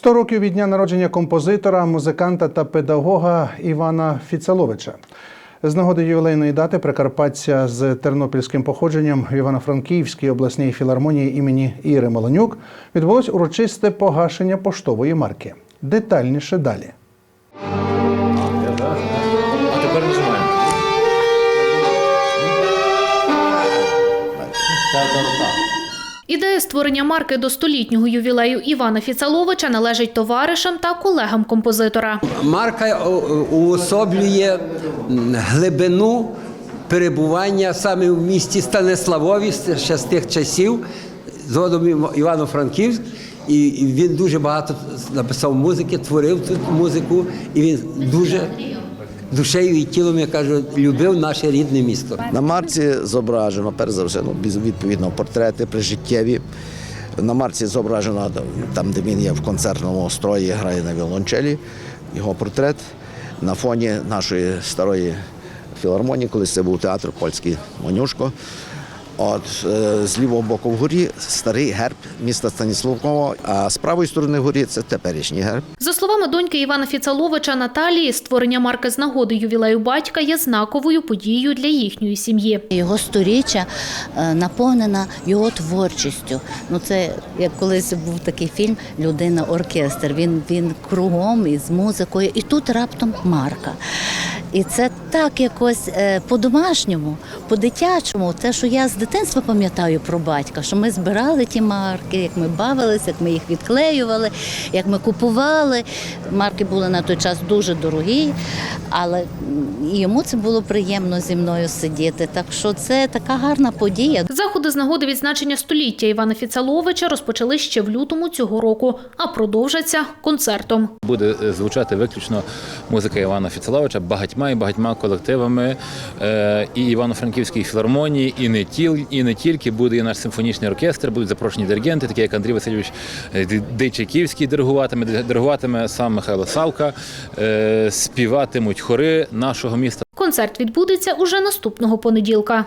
100 років від дня народження композитора, музиканта та педагога Івана Фіцаловича. З нагоди ювілейної дати Прикарпаття з тернопільським походженням в Івано-Франківській обласній філармонії імені Іри Маланюк відбулось урочисте погашення поштової марки. Детальніше далі. Ідея створення марки до столітнього ювілею Івана Фіцаловича належить товаришам та колегам композитора. Марка о- о- уособлює глибину перебування саме в місті Станиславові ще з тих часів, згодом Іва- Івано-Франківськ. І він дуже багато написав музики, творив тут музику, і він дуже душею і тілом, я кажу, любив наше рідне місто. На марці зображено, перш за все, ну, відповідно, портрети прижиттєві. На марці зображено там, де він є в концертному строї, грає на віолончелі, його портрет на фоні нашої старої філармонії, колись це був театр польський Монюшко. От е, з лівого боку вгорі старий герб міста Станіславова, а з правої сторони вгорі це теперішній герб. За словами доньки Івана Фіцаловича Наталії, створення марки з нагоди ювілею батька є знаковою подією для їхньої сім'ї. Його сторіччя е, наповнена його творчістю. Ну це як колись був такий фільм Людина оркестр. Він він кругом із музикою, і тут раптом марка. І це так якось е, по-домашньому, по-дитячому. Те, що я з дитинства пам'ятаю про батька, що ми збирали ті марки, як ми бавилися, як ми їх відклеювали, як ми купували. Марки були на той час дуже дорогі, але і йому це було приємно зі мною сидіти. Так що це така гарна подія. Заходи з нагоди відзначення століття Івана Фіцаловича розпочали ще в лютому цього року, а продовжаться концертом. Буде е, звучати виключно музика Івана Фіцеловича багатьма і багатьма колективами і е, і Івано-Франківської філармонії, і не тіл, і не тільки буде і наш симфонічний оркестр, будуть запрошені диригенти, такі як Андрій Васильович Дичаківський Дейчаківський диригуватиме, диригуватиме сам Михайло Савка, е, співатимуть хори нашого міста. Концерт відбудеться уже наступного понеділка.